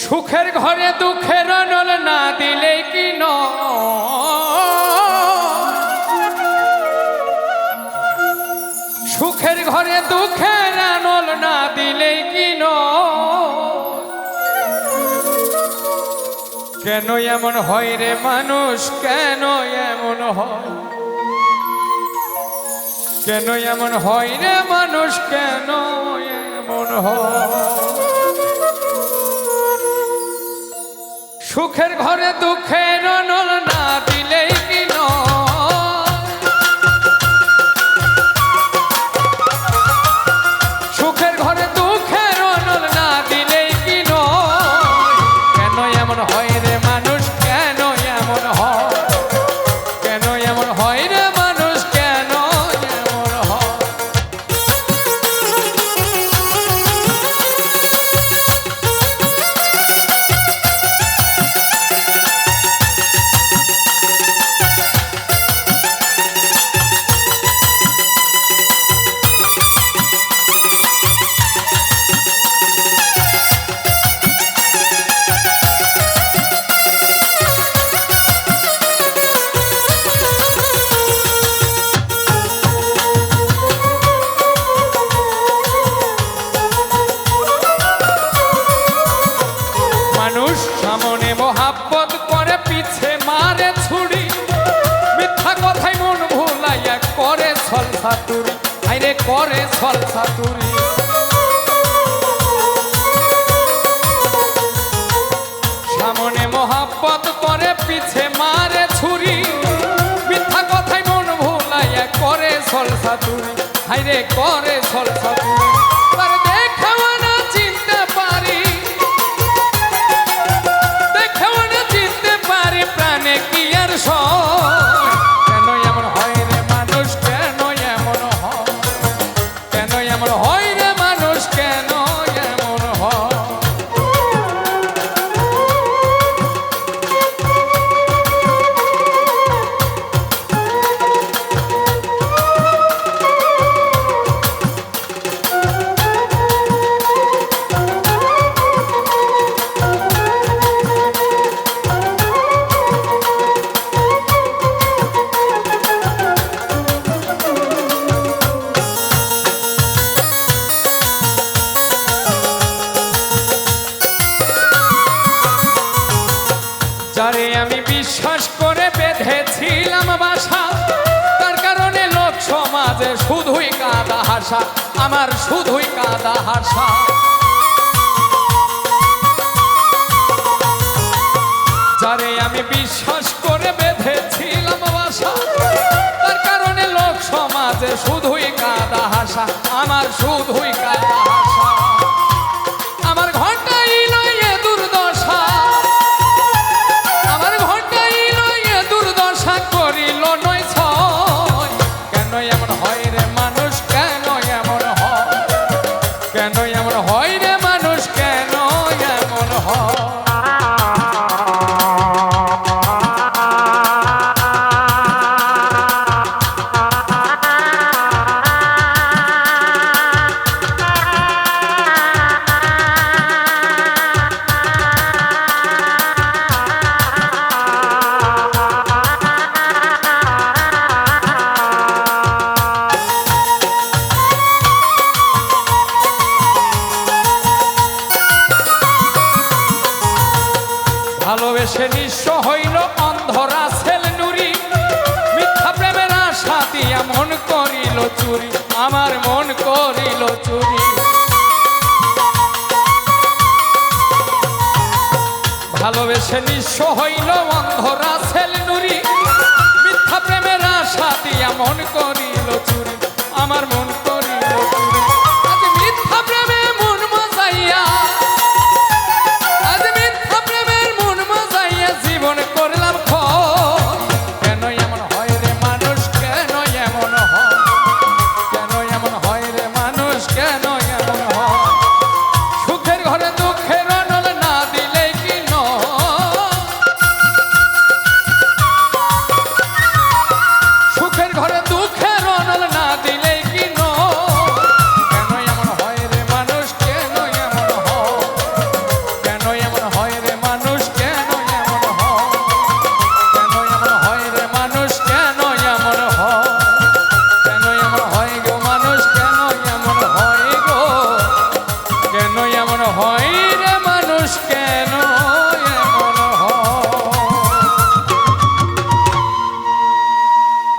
সুখের ঘরে দুঃখের নল না দিলে কি ন সুখের ঘরে দুঃখের নল না দিলে কি ন কেন এমন হয় রে মানুষ? কেন এমন হয়? কেন এমন হয় রে মানুষ? কেন হয়? সুখের ঘরে দুঃখের নল আইরে করে সলসা তুরি সামনে মহাপত করে, পিছে মারে ছুরি। মিথ্যা কথাই মন ভুলাইয়া করে ছল তুরি হাইরে করে সলসা তার বিশ্বাস করে বেঁধেছিলাম বাসা। তার কারণে লোক সমাজে শুধুই কাদা হাসা, আমার শুধুই কাদা হাসা। যারে আমি বিশ্বাস করে বেঁধেছিলাম বাসা, তার কারণে লোক সমাজে শুধুই কাদা হাসা, আমার শুধুই কাদা হাসা। ভালোবেসে নিঃস্ব হইল অন্ধরা ছেল নুরি। মিথ্যা প্রেমের আশা দিয়া মন করিল চুরি। আমার মন করিল চুরি। ভালোবেসে নিঃস্ব হইল অন্ধরা ছেল নুরি। হয় রে মানুষ কেন?